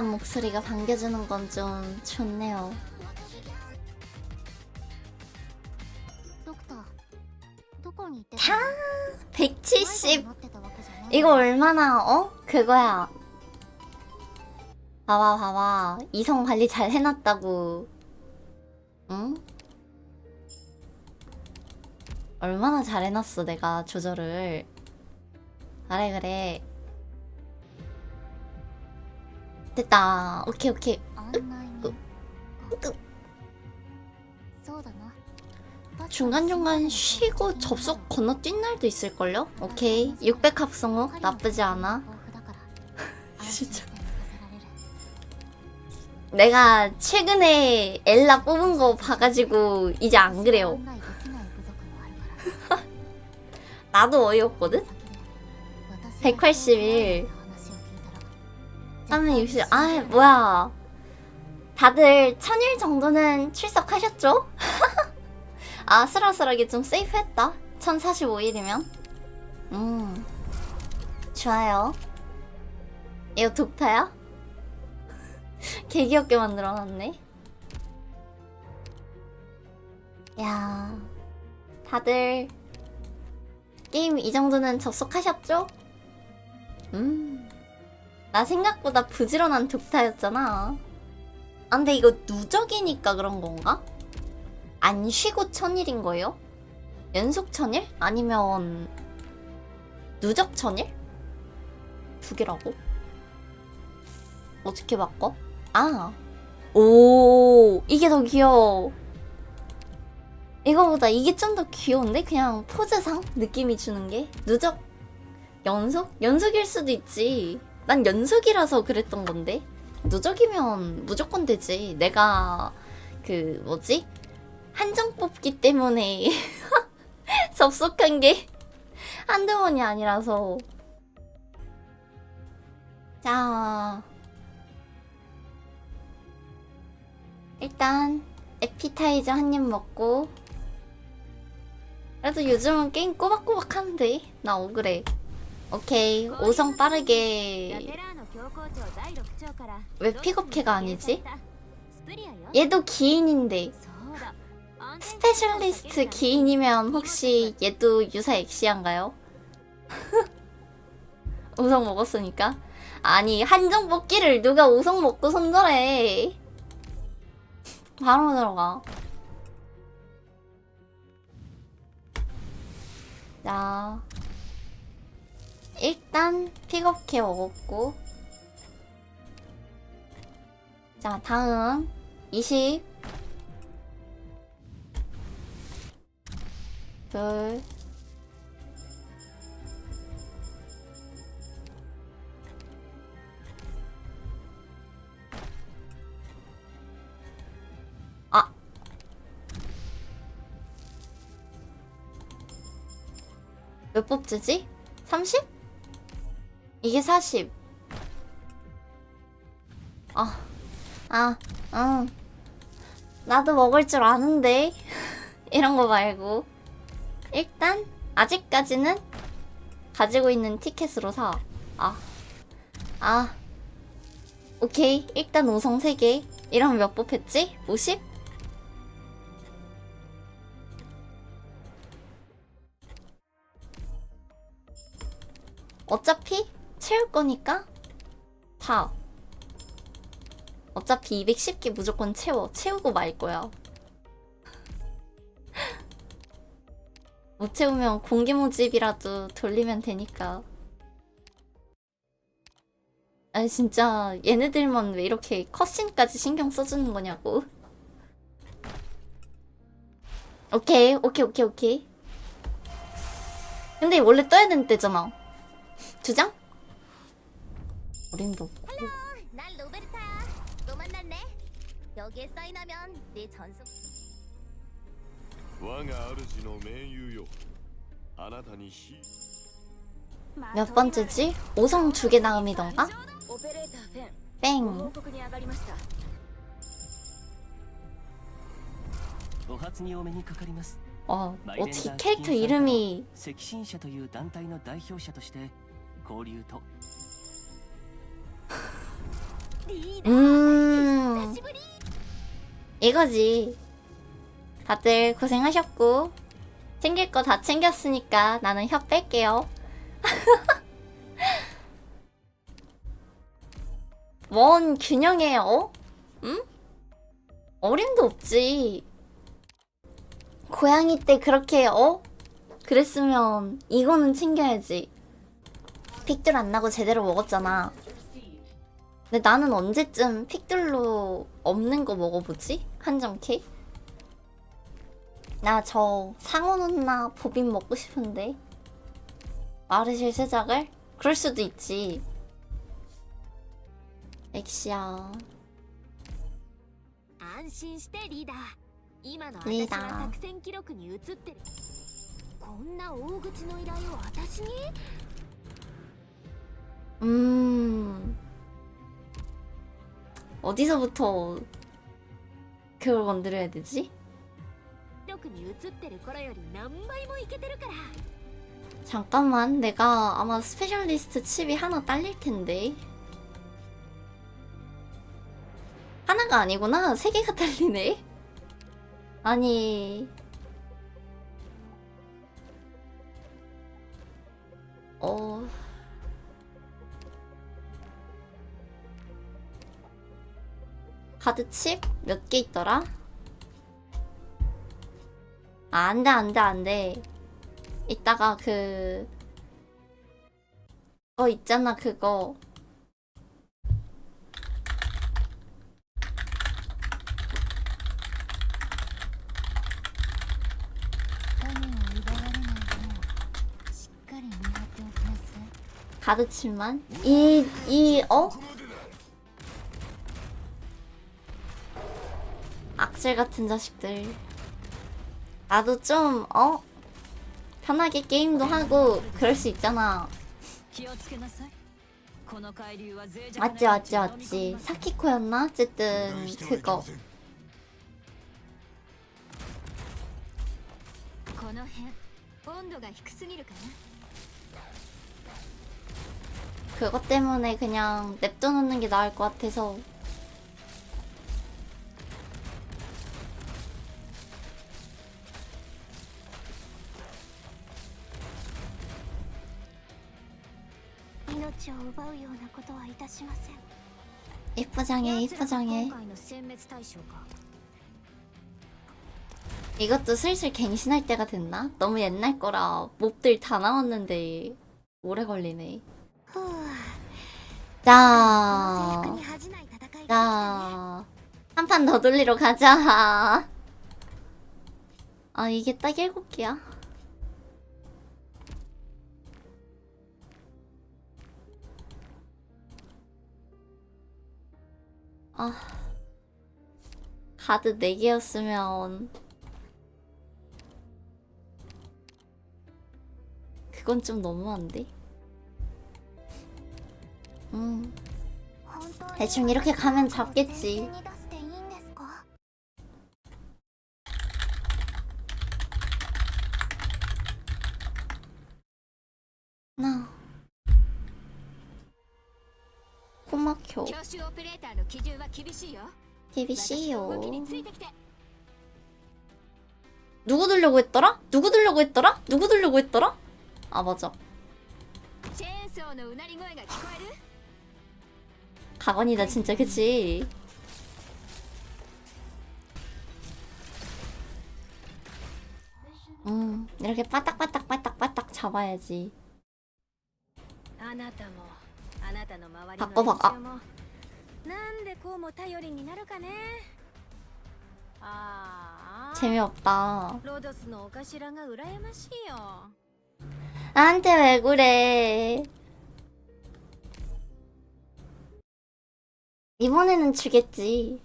시원한 목소리가 반겨주는 건 좀 좋네요. 다 170. 이거 얼마나 어? 그거야. 봐봐 봐봐. 이성 관리 잘 해놨다고. 응? 얼마나 잘 해놨어 내가 조절을. 그래 그래. 됐다. 오케이 오케이. 案内人으. そうだな 중간중간 쉬고 접속 건너뛴 날도 있을걸요? 오케이 600 합성어 나쁘지 않아 豊富だから 진짜 安心して任せられる 내가 최근에 엘라 뽑은 거 봐가지고 이제 안 그래요 案内できない部族もあるから 나도 어이없거든? 先で私が 181 話を聞い 하면 60... 아 뭐야 다들 천일 정도는 출석하셨죠? 아슬아슬하게 좀 세이프했다 1045일이면 음 좋아요 이거 독타야? 개 귀엽게 만들어놨네 야 다들 게임 이 정도는 접속하셨죠? 음 나 생각보다 부지런한 독타였잖아. 아, 근데 이거 누적이니까 그런 건가? 안 쉬고 천일인 거예요? 연속 천일? 아니면 누적 천일? 두 개라고? 어떻게 바꿔? 아, 오, 이게 더 귀여워. 이거보다 이게 좀 더 귀여운데? 그냥 포즈상 느낌이 주는 게? 누적, 연속? 연속일 수도 있지. 난 연속이라서 그랬던 건데. 누적이면 무조건 되지. 내가 그 뭐지? 한정 뽑기 때문에 접속한 게 한두 번이 아니라서. 자. 일단 에피타이저 한 입 먹고. 그래도 요즘은 게임 꼬박꼬박 하는데. 나 억울해 오케이 5성 빠르게 왜 픽업캐가 아니지? 얘도 기인인데 스페셜리스트 기인이면 혹시 얘도 유사 엑시한가요? 우성 먹었으니까? 아니 한정 뽑기를 누가 우성 먹고 손절해 바로 들어가 자 일단 픽업캐 먹었고 자 다음 20 둘, 아. 몇 뽑지지? 30? 이게 40. 아, 아, 응. 나도 먹을 줄 아는데. 이런 거 말고. 일단, 아직까지는 가지고 있는 티켓으로 사. 아, 아. 오케이. 일단 5성 3개. 이러면 몇 뽑혔지? 50? 어차피 채울 거니까 다. 어차피 210개 무조건 채워. 채우고 말 거야. 못 채우면 공기 모집이라도 돌리면 되니까. 아니 진짜 얘네들만 왜 이렇게 컷신까지 신경 써주는 거냐고. 오케이 오케이 오케이 오케이. 근데 원래 떠야 되는 때잖아. 두 장? 어림도 없고. 난 로베르타야 또 만났네 여기에 사인하면 네 전속 我が主の盟友よあなたにし 몇 번째지? 5성 두 개 다음이던가? オペレーターフェン 뺑. ご報告に上がりましたお初にお目にかかります 어, 어떻게 캐릭터 이름이 赤新社という団体の代表者として 交流と 음. 이거지. 다들 고생하셨고. 챙길 거 다 챙겼으니까 나는 혀 뺄게요. 뭔 균형이에요? 응? 어림도 없지. 고양이 때 그렇게 어? 그랬으면 이거는 챙겨야지. 픽들 안 나고 제대로 먹었잖아 근데 나는 언제쯤 픽들로 없는 거 먹어보지? 한정케 나저 상어 누나 보빈 먹고 싶은데. 마르실 세작을? 그럴 수도 있지. 엑시야. 리다. こんな大口の依頼を私にうー 어디서부터 그걸 만들어야 되지? 잠깐만 내가 아마 스페셜리스트 칩이 하나 딸릴 텐데. 하나가 아니구나. 세 개가 딸리네. 아니. 어... 카드 칩 몇 개 있더라? 아, 안 돼, 안 돼, 안 돼. 이따가 그, 어, 있잖아, 그거. 가르침만? 이, 이, 어? 악질 같은 자식들. 나도 좀, 어? 편하게 게임도 하고, 그럴 수 있잖아. 맞지, 맞지, 맞지. 사키코였나? 어쨌든, 그거. 그것 때문에 그냥 냅둬놓는 게 나을 것 같아서 命を奪うようなことはいたしません 이쁘장해, 奴らが 이쁘장해. 今回の殲滅対象か 이것도 슬슬 갱신할 때가 됐나? 너무 옛날 거라 몹들 다 나왔는데 오래 걸리네. ふうこの制 자, 服に恥じない戦いができたね 자, 한 판 더 돌리러 가자. 아, 이게 딱 일곱 개야? 아. 카드 4개였으면 그건 좀 너무한데? 음. 대충 이렇게 가면 잡겠지. 꼬막혀. TBC요. 누구 들려고 했더라? 누구 들려고 했더라? 누구 들려고 했더라? 아 맞아. 가관이다 진짜 그치? 음 이렇게 빠딱빠딱빠딱빠딱 잡아야지. 바꿔 바꿔. 재미없다. 나한테 왜 그래? 이번에는 주겠지.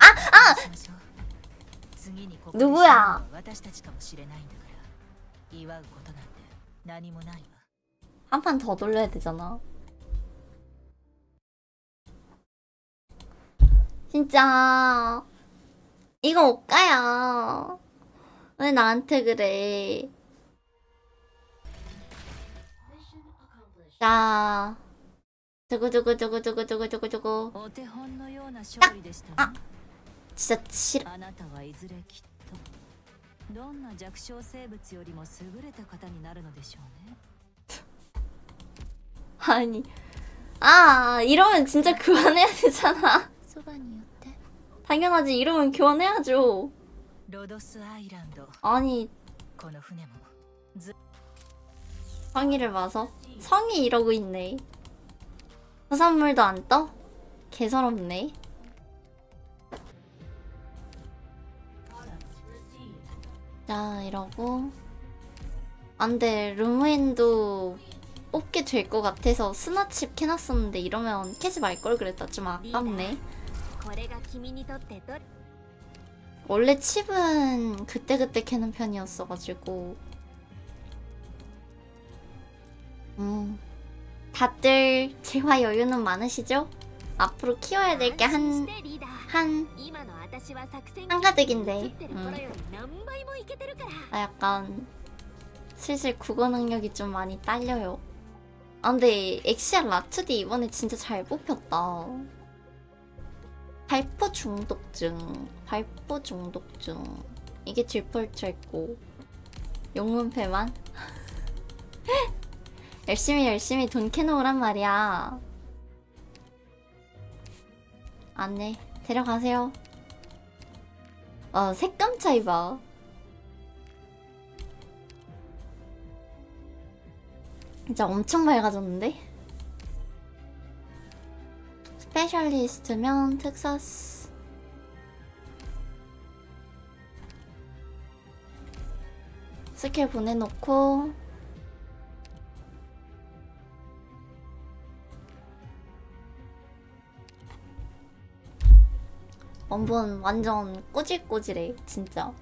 아! 아! 누구야? 한 판 더 돌려야 되잖아. 진짜 이거 옷가야. 왜 나한테 그래? 자, 저거 저거 저거 저거 저거 저거 저거. 딱. 아. 진짜 싫어. あなたはいずれきっとどんな弱小生物よりも優れた方になるのでしょうね 아니, 아 이러면 진짜 교환해야 되잖아. そばに寄って 당연하지. 이러면 교환해야죠. ロドスアイランド 아니 この船も 성의를 봐서 성이 이러고 있네. 수산물도 안 떠? 개서럽네. 자 이러고. 안돼 루무인도 뽑게 될 것 같아서 스나칩 캐놨었는데 이러면 캐지 말 걸 그랬다 좀 아깝네. 원래 칩은 그때그때 캐는 편이었어가지고. 음. 다들 재화 여유는 많으시죠? 앞으로 키워야 될 게 한, 한, 한가득인데. 음. 나 약간, 슬슬 국어 능력이 좀 많이 딸려요. 아, 근데 엑시알 라츠디 이번에 진짜 잘 뽑혔다. 발포 중독증, 발포 중독증. 이게 질펄쳐 있고, 용문패만? 열심히 열심히 돈 캐놓으란 말이야. 안네 데려가세요. 어 색감 차이 봐. 진짜 엄청 맑아졌는데? 스페셜리스트면 텍사스 스킬 보내놓고 원본 완전 꼬질꼬질해 진짜